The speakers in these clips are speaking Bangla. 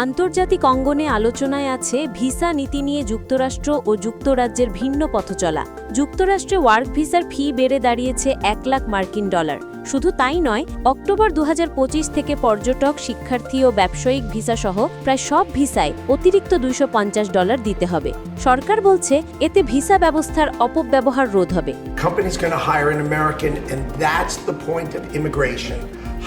আন্তর্জাতিক অঙ্গনে আলোচনায় আছে ভিসা নীতি নিয়ে যুক্তরাষ্ট্র ও যুক্তরাজ্যের ভিন্ন পথচলা। যুক্তরাষ্ট্রে ওয়ার্ক ভিসার ফি বেড়ে দাঁড়িয়েছে এক লাখ মার্কিন ডলার। শুধু তাই নয়, অক্টোবর দুহাজার পঁচিশ থেকে পর্যটক, শিক্ষার্থী ও ব্যবসায়িক ভিসা সহ প্রায় সব ভিসায় অতিরিক্ত দুইশো পঞ্চাশ ডলার দিতে হবে। সরকার বলছে, এতে ভিসা ব্যবস্থার অপব্যবহার রোধ হবে.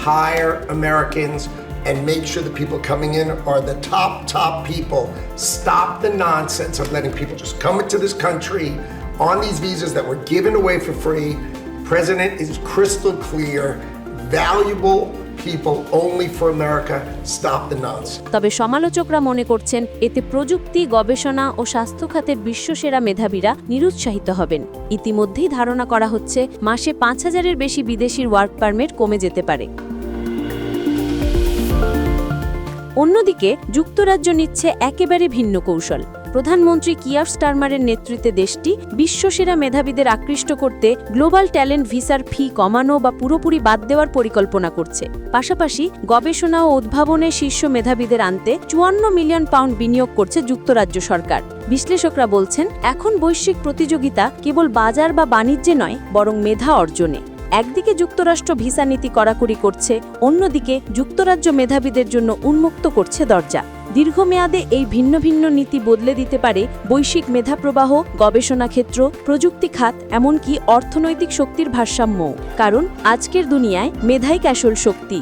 Hire Americans and make sure the people coming in are the top, top people. Stop the nonsense of letting people just come into this country on these visas that were given away for free. President is crystal clear. Valuable people only for America. Stop the nonsense. তবে সমালোচকরা মনে করছেন এতে প্রযুক্তি গবেষণা ও স্বাস্থ্য খাতের বিশ্বসেরা মেধাবীরা নিরুৎসাহিত হবেন ইতিমধ্যেই ধারণা করা হচ্ছে মাসে পাঁচ হাজারের বেশি বিদেশির ওয়ার্ক পারমিট কমে যেতে পারে অন্যদিকে, যুক্তরাজ্য নিচ্ছে একেবারে ভিন্ন কৌশল। প্রধানমন্ত্রী কিয়ার স্টারমারের নেতৃত্বে দেশটি বিশ্বসেরা মেধাবীদের আকৃষ্ট করতে গ্লোবাল ট্যালেন্ট ভিসার ফি কমানো বা পুরোপুরি বাদ দেওয়ার পরিকল্পনা করছে। পাশাপাশি, গবেষণা ও উদ্ভাবনে শীর্ষ মেধাবীদের আনতে চুয়ান্ন মিলিয়ন পাউন্ড বিনিয়োগ করছে যুক্তরাজ্য সরকার। বিশ্লেষকরা বলছেন, এখন বৈশ্বিক প্রতিযোগিতা কেবল বাজার বা বাণিজ্যে নয়, বরং মেধা অর্জনে। একদিকে যুক্তরাষ্ট্র ভিসা নীতি কড়াকড়ি করছে, অন্যদিকে যুক্তরাজ্য মেধাবীদের জন্য উন্মুক্ত করছে দরজা। দীর্ঘমেয়াদে এই ভিন্ন ভিন্ন নীতি বদলে দিতে পারে বৈশ্বিক মেধাপ্রবাহ, গবেষণা ক্ষেত্র, প্রযুক্তি খাত, এমনকি অর্থনৈতিক শক্তির ভারসাম্য কারণ, আজকের দুনিয়ায় মেধাই ক্যাশল শক্তি।